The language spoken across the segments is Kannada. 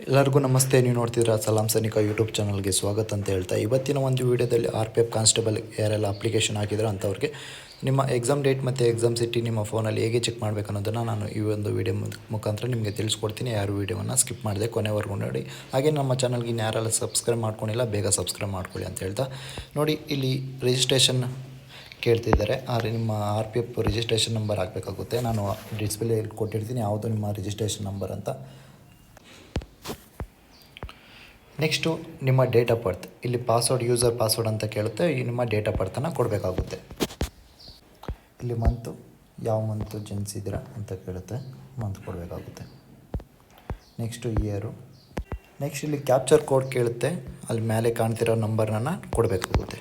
ಎಲ್ಲರಿಗೂ ನಮಸ್ತೆ, ನೀವು ನೋಡ್ತಿದ್ದೀರಾ ಸಲಾಂ ಸೈನಿಕ ಯೂಟ್ಯೂಬ್ ಚಾನಲ್ಗೆ ಸ್ವಾಗತ ಅಂತ ಹೇಳ್ತಾ, ಇವತ್ತಿನ ಒಂದು ವಿಡಿಯೋದಲ್ಲಿ ಆರ್ ಪಿ ಎಫ್ ಕಾನ್ಸ್ಟೇಬಲ್ ಯಾರೆಲ್ಲ ಅಪ್ಲಿಕೇಶನ್ ಹಾಕಿದ್ರು ಅಂಥವ್ರಿಗೆ ನಿಮ್ಮ ಎಕ್ಸಾಮ್ ಡೇಟ್ ಮತ್ತು ಎಕ್ಸಾಮ್ ಸಿಟಿ ನಿಮ್ಮ ಫೋನಲ್ಲಿ ಹೇಗೆ ಚೆಕ್ ಮಾಡಬೇಕು ಅನ್ನೋದನ್ನು ನಾನು ಈ ಒಂದು ವಿಡಿಯೋ ಮುಖಾಂತರ ನಿಮಗೆ ತಿಳಿಸ್ಕೊಡ್ತೀನಿ. ಯಾರು ವೀಡಿಯೋವನ್ನು ಸ್ಕಿಪ್ ಮಾಡಿದೆ ಕೊನೆವರೆಗೂ ನೋಡಿ. ಹಾಗೆ ನಮ್ಮ ಚಾನಲ್ಗೆ ಇನ್ನು ಯಾರೆಲ್ಲ ಸಬ್ಸ್ಕ್ರೈಬ್ ಮಾಡ್ಕೊಂಡಿಲ್ಲ, ಬೇಗ ಸಬ್ಸ್ಕ್ರೈಬ್ ಮಾಡ್ಕೊಳ್ಳಿ ಅಂತ ಹೇಳ್ತಾ. ನೋಡಿ, ಇಲ್ಲಿ ರಿಜಿಸ್ಟ್ರೇಷನ್ ಕೇಳ್ತಿದ್ದಾರೆ. ಆ ರಿ- ನಿಮ್ಮ R P F registration number ಹಾಕಬೇಕಾಗುತ್ತೆ. ನಾನು ಡಿಸ್ಪ್ಲೇ ಕೊಟ್ಟಿರ್ತೀನಿ, ಯಾವುದು ನಿಮ್ಮ ರಿಜಿಸ್ಟ್ರೇಷನ್ ನಂಬರ್ ಅಂತ. ನೆಕ್ಸ್ಟು ನಿಮ್ಮ ಡೇಟ್ ಆಫ್ ಬರ್ತ್ ಇಲ್ಲಿ ಪಾಸ್ವರ್ಡ್ ಯೂಸರ್ ಪಾಸ್ವರ್ಡ್ ಅಂತ ಕೇಳುತ್ತೆ. ನಿಮ್ಮ ಡೇಟ್ ಆಫ್ ಬರ್ತನ್ನು ಕೊಡಬೇಕಾಗುತ್ತೆ. ಇಲ್ಲಿ ಮಂತು ಯಾವ ಮಂತು ಜನಿಸಿದ್ರಾ ಅಂತ ಕೇಳುತ್ತೆ. ಮಂತ್ ಕೊಡಬೇಕಾಗುತ್ತೆ. ನೆಕ್ಸ್ಟು ಇಯರು ನೆಕ್ಸ್ಟ್ ಇಲ್ಲಿ ಕ್ಯಾಪ್ಚರ್ ಕೋಡ್ ಕೇಳುತ್ತೆ. ಅಲ್ಲಿ ಮೇಲೆ ಕಾಣ್ತಿರೋ ನಂಬರ್ನ ಕೊಡಬೇಕಾಗುತ್ತೆ.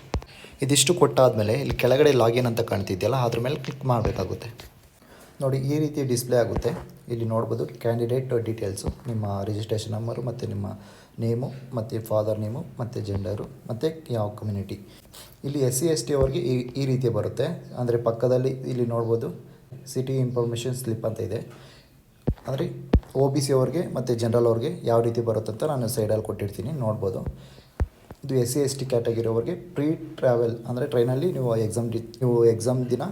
ಇದಿಷ್ಟು ಕೊಟ್ಟಾದಮೇಲೆ ಇಲ್ಲಿ ಕೆಳಗಡೆ ಲಾಗಿನ್ ಅಂತ ಕಾಣ್ತಿದೆಯಲ್ಲ, ಅದ್ರ ಮೇಲೆ ಕ್ಲಿಕ್ ಮಾಡಬೇಕಾಗುತ್ತೆ. ನೋಡಿ, ಈ ರೀತಿ ಡಿಸ್ಪ್ಲೇ ಆಗುತ್ತೆ. ಇಲ್ಲಿ ನೋಡ್ಬೋದು ಕ್ಯಾಂಡಿಡೇಟ್ ಡೀಟೇಲ್ಸು ನಿಮ್ಮ ರಿಜಿಸ್ಟ್ರೇಷನ್ ನಂಬರು ಮತ್ತು ನಿಮ್ಮ ನೇಮು ಮತ್ತು ಫಾದರ್ ನೇಮು ಮತ್ತು ಜೆಂಡರು ಮತ್ತು ಯಾವ ಕಮ್ಯುನಿಟಿ ಇಲ್ಲಿ ಎಸ್ ಸಿ ಎಸ್ ಟಿ ಅವ್ರಿಗೆ ಈ ಈ ರೀತಿ ಬರುತ್ತೆ. ಅಂದರೆ ಪಕ್ಕದಲ್ಲಿ ಇಲ್ಲಿ ನೋಡ್ಬೋದು ಸಿಟಿ ಇನ್ಫಾರ್ಮೇಷನ್ ಸ್ಲಿಪ್ ಅಂತ ಇದೆ. ಅಂದರೆ ಒ ಬಿ ಸಿ ಅವ್ರಿಗೆ ಮತ್ತು ಜನರಲ್ ಅವ್ರಿಗೆ ಯಾವ ರೀತಿ ಬರುತ್ತೆ ಅಂತ ನಾನು ಸೈಡಲ್ಲಿ ಕೊಟ್ಟಿರ್ತೀನಿ, ನೋಡ್ಬೋದು. ಇದು S C S T category ಅವ್ರಿಗೆ ಪ್ರೀ ಟ್ರಾವೆಲ್ ಅಂದರೆ ಟ್ರೈನಲ್ಲಿ ನೀವು ಎಕ್ಸಾಮ್ ನೀವು ಎಕ್ಸಾಮ್ ದಿನ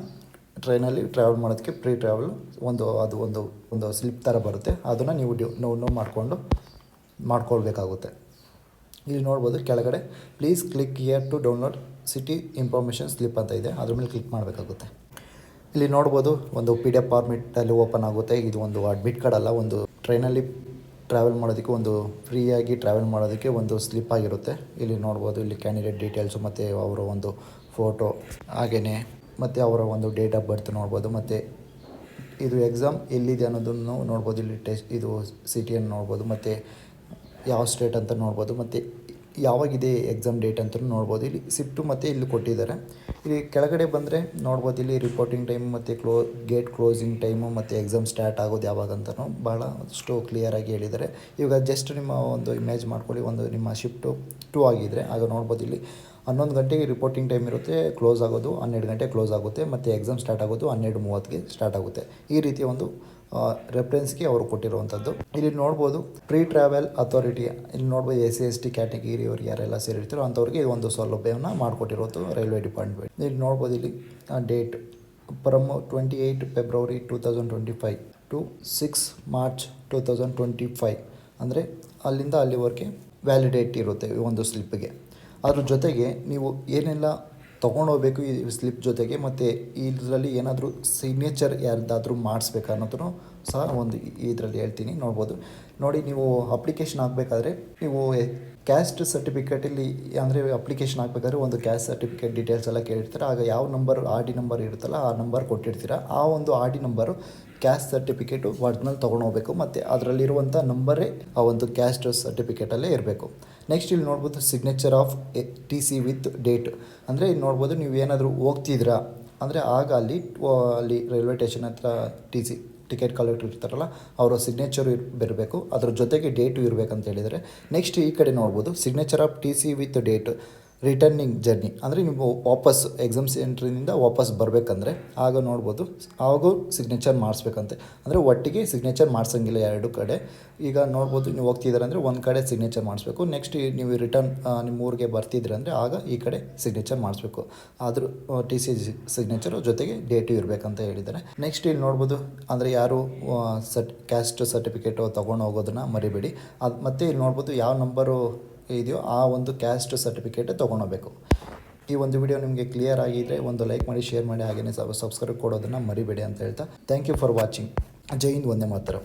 ಟ್ರೈನಲ್ಲಿ ಟ್ರಾವೆಲ್ ಮಾಡೋದಕ್ಕೆ ಪ್ರೀ ಟ್ರಾವೆಲ್ ಒಂದು, ಅದು ಒಂದು ಒಂದು ಸ್ಲಿಪ್ ಥರ ಬರುತ್ತೆ. ಅದನ್ನು ನೀವು ಡ್ಯೂ ನೋವು ನೋವು ಮಾಡಿಕೊಂಡು ಮಾಡ್ಕೊಳ್ಬೇಕಾಗುತ್ತೆ. ಇಲ್ಲಿ ನೋಡ್ಬೋದು ಕೆಳಗಡೆ please click here to download city information slip ಅಂತ ಇದೆ. ಅದ್ರ ಮೇಲೆ ಕ್ಲಿಕ್ ಮಾಡಬೇಕಾಗುತ್ತೆ. ಇಲ್ಲಿ ನೋಡ್ಬೋದು ಒಂದು ಪಿ ಡಿ ಎಫ್ ಫಾರ್ಮೆಟಲ್ಲಿ ಓಪನ್ ಆಗುತ್ತೆ. ಇದು ಒಂದು ಅಡ್ಮಿಟ್ ಕಾರ್ಡ್ ಅಲ್ಲ, ಒಂದು ಟ್ರೈನಲ್ಲಿ ಟ್ರಾವೆಲ್ ಮಾಡೋದಕ್ಕೆ ಒಂದು ಫ್ರೀಯಾಗಿ ಟ್ರಾವೆಲ್ ಮಾಡೋದಕ್ಕೆ ಒಂದು ಸ್ಲಿಪ್ ಆಗಿರುತ್ತೆ. ಇಲ್ಲಿ ನೋಡ್ಬೋದು ಇಲ್ಲಿ ಕ್ಯಾಂಡಿಡೇಟ್ ಡೀಟೇಲ್ಸು ಮತ್ತು ಅವರ ಒಂದು ಫೋಟೋ ಹಾಗೆಯೇ ಮತ್ತು ಅವರ ಒಂದು ಡೇಟ್ ಆಫ್ ಬರ್ತ್ ನೋಡ್ಬೋದು. ಮತ್ತು ಇದು ಎಕ್ಸಾಮ್ ಎಲ್ಲಿದೆ ಅನ್ನೋದನ್ನು ನೋಡ್ಬೋದು. ಇಲ್ಲಿ ಟೆಸ್ಟ್ ಇದು ಸಿಟಿಯನ್ನು ನೋಡ್ಬೋದು. ಮತ್ತು ಯಾವ ಸ್ಟೇಟ್ ಅಂತ ನೋಡ್ಬೋದು. ಮತ್ತು ಯಾವಾಗಿದೆ ಎಕ್ಸಾಮ್ ಡೇಟ್ ಅಂತ ನೋಡ್ಬೋದು. ಇಲ್ಲಿ ಸಿಫ್ಟು ಮತ್ತು ಇಲ್ಲಿ ಕೊಟ್ಟಿದ್ದಾರೆ. ಇಲ್ಲಿ ಕೆಳಗಡೆ ಬಂದರೆ ನೋಡ್ಬೋದು. ಇಲ್ಲಿ ರಿಪೋರ್ಟಿಂಗ್ ಟೈಮ್ ಮತ್ತು ಕ್ಲೋ ಗೇಟ್ ಕ್ಲೋಸಿಂಗ್ ಟೈಮು ಮತ್ತು ಎಕ್ಸಾಮ್ ಸ್ಟಾರ್ಟ್ ಆಗೋದು ಯಾವಾಗ ಅಂತಲೂ ಭಾಳ ಅಷ್ಟು ಕ್ಲಿಯರಾಗಿ ಹೇಳಿದ್ದಾರೆ. ಇವಾಗ ಜಸ್ಟ್ ನಿಮ್ಮ ಒಂದು ಇಮೇಜ್ ಮಾಡ್ಕೊಳ್ಳಿ. ಒಂದು ನಿಮ್ಮ ಶಿಫ್ಟು ಟೂ ಆಗಿದ್ದರೆ ಆಗ ನೋಡ್ಬೋದು. ಇಲ್ಲಿ ಹನ್ನೊಂದು ಗಂಟೆಗೆ ರಿಪೋರ್ಟಿಂಗ್ ಟೈಮ್ ಇರುತ್ತೆ ಕ್ಲೋಸ್ ಆಗೋದು, ಹನ್ನೆರಡು ಗಂಟೆ ಕ್ಲೋಸ್ ಆಗುತ್ತೆ, ಮತ್ತು ಎಕ್ಸಾಮ್ ಸ್ಟಾರ್ಟ್ ಆಗೋದು, ಹನ್ನೆರಡು ಮೂವತ್ತಿಗೆ ಸ್ಟಾರ್ಟ್ ಆಗುತ್ತೆ. ಈ ರೀತಿಯ ಒಂದು ರೆಫರೆನ್ಸ್ಗೆ ಅವರು ಕೊಟ್ಟಿರುವಂಥದ್ದು ಇಲ್ಲಿ ನೋಡ್ಬೋದು ಪ್ರೀ ಟ್ರಾವೆಲ್ ಅಥಾರಿಟಿ ಇಲ್ಲಿ ನೋಡ್ಬೋದು S C, S T category ಅವ್ರು ಯಾರೆಲ್ಲ ಸೇರಿರ್ತಾರೋ ಅಂಥವ್ರಿಗೆ ಒಂದು ಸೌಲಭ್ಯವನ್ನು ಮಾಡಿಕೊಟ್ಟಿರೋದು ರೈಲ್ವೆ ಡಿಪಾರ್ಟ್ಮೆಂಟ್ ಇಲ್ಲಿ ನೋಡ್ಬೋದು ಇಲ್ಲಿ date from twenty eight February two thousand twenty five to six March two thousand twenty five ಅಂದರೆ ಅಲ್ಲಿಂದ ಅಲ್ಲಿವರೆಗೆ ವ್ಯಾಲಿಡೇಟ್ ಇರುತ್ತೆ ಈ ಒಂದು ಸ್ಲಿಪ್ಗೆ ಅದ್ರ ಜೊತೆಗೆ ನೀವು ಏನೆಲ್ಲ ತೊಗೊಂಡೋಗ್ಬೇಕು ಈ ಸ್ಲಿಪ್ ಜೊತೆಗೆ ಮತ್ತು ಇದರಲ್ಲಿ ಏನಾದರೂ ಸಿಗ್ನೇಚರ್ ಯಾರ್ದಾದ್ರೂ ಮಾಡಿಸ್ಬೇಕು ಅನ್ನೋದನ್ನು ಸಹ ಒಂದು ಇದರಲ್ಲಿ ಹೇಳ್ತೀನಿ, ನೋಡ್ಬೋದು. ನೋಡಿ, ನೀವು ಅಪ್ಲಿಕೇಶನ್ ಹಾಕಬೇಕಾದ್ರೆ ನೀವು ಕ್ಯಾಸ್ಟ್ ಸರ್ಟಿಫಿಕೇಟಲ್ಲಿ ಅಂದರೆ ಅಪ್ಲಿಕೇಶನ್ ಹಾಕ್ಬೇಕಾದ್ರೆ ಒಂದು ಕ್ಯಾಸ್ಟ್ ಸರ್ಟಿಫಿಕೇಟ್ ಡೀಟೇಲ್ಸ್ ಎಲ್ಲ ಕೇಳಿರ್ತಾರೆ ಆಗ ಯಾವ ನಂಬರ್, ಆರ್ ಡಿ ನಂಬರ್ ಇರುತ್ತಲ್ಲ ಆ ನಂಬರ್ ಕೊಟ್ಟಿರ್ತೀರ, ಆ ಒಂದು R D number caste certificate original ತೊಗೊಂಡು ಹೋಗಬೇಕು, ಮತ್ತು ಅದರಲ್ಲಿರುವಂಥ ನಂಬರೇ ಆ ಒಂದು ಕ್ಯಾಸ್ಟ್ ಸರ್ಟಿಫಿಕೇಟಲ್ಲೇ ಇರಬೇಕು. ನೆಕ್ಸ್ಟ್ ಇಲ್ಲಿ ನೋಡ್ಬೋದು signature of T C with date ಅಂದರೆ ಇಲ್ಲಿ ನೋಡ್ಬೋದು ನೀವು ಏನಾದರೂ ಹೋಗ್ತಿದ್ದೀರಾ, ಅಂದರೆ ಆಗ ಅಲ್ಲಿ ಅಲ್ಲಿ ರೈಲ್ವೆ ಸ್ಟೇಷನ್ ಹತ್ರ ಟಿ ಸಿ ಟಿಕೆಟ್ ಕಲೆಕ್ಟರ್ ಇರ್ತಾರಲ್ಲ, ಅವರ ಸಿಗ್ನೇಚರು ಇರಬೇಕು ಅದ್ರ ಜೊತೆಗೆ ಡೇಟು ಇರಬೇಕಂತ ಹೇಳಿದರೆ ನೆಕ್ಸ್ಟ್ ಈ ಕಡೆ ನೋಡ್ಬೋದು signature of T C with date returning journey ಅಂದರೆ ನೀವು ವಾಪಸ್ ಎಕ್ಸಾಮ್ ಸೆಂಟ್ರಿಂದ ವಾಪಸ್ ಬರಬೇಕಂದ್ರೆ ಆಗ ನೋಡ್ಬೋದು. ಆಗ ಸಿಗ್ನೇಚರ್ ಮಾಡಿಸ್ಬೇಕಂತೆ. ಅಂದರೆ ಒಟ್ಟಿಗೆ ಸಿಗ್ನೇಚರ್ ಮಾಡಿಸಂಗಿಲ್ಲ ಎರಡು ಕಡೆ. ಈಗ ನೋಡ್ಬೋದು ನೀವು ಹೋಗ್ತಿದ್ದಾರೆ ಅಂದರೆ ಒಂದು ಕಡೆ ಸಿಗ್ನೇಚರ್ ಮಾಡಿಸ್ಬೇಕು. ನೆಕ್ಸ್ಟ್ ನೀವು ರಿಟರ್ನ್ ನಿಮ್ಮ ಊರಿಗೆ ಬರ್ತಿದ್ರೆ ಅಂದರೆ ಆಗ ಈ ಕಡೆ ಸಿಗ್ನೇಚರ್ ಮಾಡಿಸ್ಬೇಕು. ಆದರೂ ಟಿ ಸಿ ಸಿಗ್ನೇಚರು ಜೊತೆಗೆ ಡೇಟು ಇರಬೇಕಂತ ಹೇಳಿದ್ದಾರೆ ನೆಕ್ಸ್ಟ್ ಇಲ್ಲಿ ನೋಡ್ಬೋದು. ಅಂದರೆ ಯಾರು ಸರ್ಟ್ ಕ್ಯಾಸ್ಟ್ ಸರ್ಟಿಫಿಕೇಟು ತೊಗೊಂಡು ಹೋಗೋದನ್ನ ಮರಿಬೇಡಿ. ಅದು ಮತ್ತು ಇಲ್ಲಿ ನೋಡ್ಬೋದು ಯಾವ ನಂಬರು ಇದೆಯೋ ಆ ಒಂದು ಕ್ಯಾಸ್ಟ್ ಸರ್ಟಿಫಿಕೇಟ್ ತೊಗೊಳ್ಬೇಕು ಈ ಒಂದು ವಿಡಿಯೋ ನಿಮಗೆ ಕ್ಲಿಯರ್ ಆಗಿದ್ರೆ ಒಂದು ಲೈಕ್ ಮಾಡಿ ಶೇರ್ ಮಾಡಿ ಹಾಗೆಯೇ ಸಬ್ಸ್ಕ್ರೈಬ್ ಕೊಡೋದನ್ನು ಮರಿಬೇಡಿ ಅಂತ ಹೇಳ್ತಾ ಥ್ಯಾಂಕ್ ಯು ಫಾರ್ ವಾಚಿಂಗ್ ಜೈ ಹಿಂದ್ ಒಂದೇ ಮಾತ್ರ.